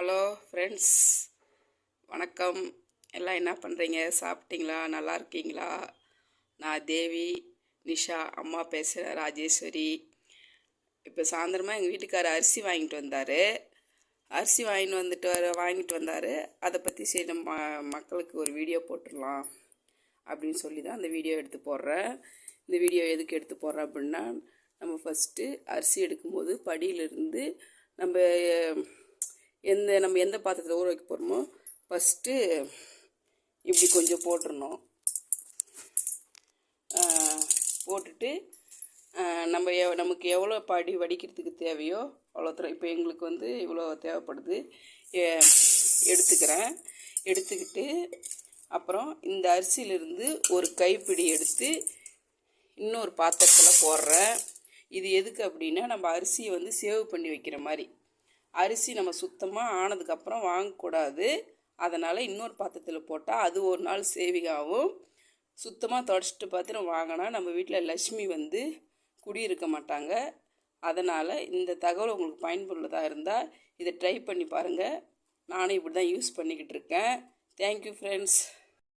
Hello friends வணக்கம். எல்லாம் என்ன பண்ணுறீங்க சாப்பிட்டீங்களா? நல்லா இருக்கீங்களா? நான் தேவி நிஷா அம்மா பேசுகிறேன் ராஜேஸ்வரி. இப்போ சாயந்தரமாக எங்கள் வீட்டுக்காரர் அரிசி வாங்கிட்டு வந்தார். அரிசி வாங்கிட்டு வந்துட்டு வர வாங்கிட்டு வந்தார். அதை பற்றி சரி நம்ம மக்களுக்கு ஒரு வீடியோ போட்டுடலாம் அப்படின்னு சொல்லி தான் அந்த வீடியோ எடுத்து போடுறேன். இந்த வீடியோ எதுக்கு எடுத்து போடுறேன் அப்படின்னா நம்ம ஃபஸ்ட்டு அரிசி எடுக்கும்போது படியிலிருந்து நம்ம எந்த நம்ம எந்த பாத்திரத்தில் ஊற வைக்க போகிறோமோ ஃபஸ்ட்டு இப்படி கொஞ்சம் போட்டுடணும் போட்டுட்டு நம்ம எவ் நமக்கு எவ்வளோ படி வடிக்கிறதுக்கு தேவையோ அவ்வளோ தூரம் இப்போ எங்களுக்கு வந்து இவ்வளோ தேவைப்படுது. எடுத்துக்கிறேன். எடுத்துக்கிட்டு அப்புறம் இந்த அரிசியிலிருந்து ஒரு கைப்பிடி எடுத்து இன்னொரு பாத்திரத்தில் போடுறேன். இது எதுக்கு அப்படின்னா நம்ம அரிசியை வந்து சேவ் பண்ணி வைக்கிற மாதிரி. அரிசி நம்ம சுத்தமாக ஆனதுக்கப்புறம் வாங்கக்கூடாது. அதனால் இன்னொரு பாத்திரத்தில் போட்டால் அது ஒரு நாள் சேவிகாவும் சுத்தமாக தொடச்சிட்டு பாத்திரம் வாங்கினா நம்ம வீட்டில் லக்ஷ்மி வந்து குடியிருக்க மாட்டாங்க. அதனால் இந்த தகவல் உங்களுக்கு பயன்புள்ளதாக இருந்தால் இதை ட்ரை பண்ணி பாருங்கள் நானும் இப்படி தான் யூஸ் பண்ணிக்கிட்டு இருக்கேன். Thank you friends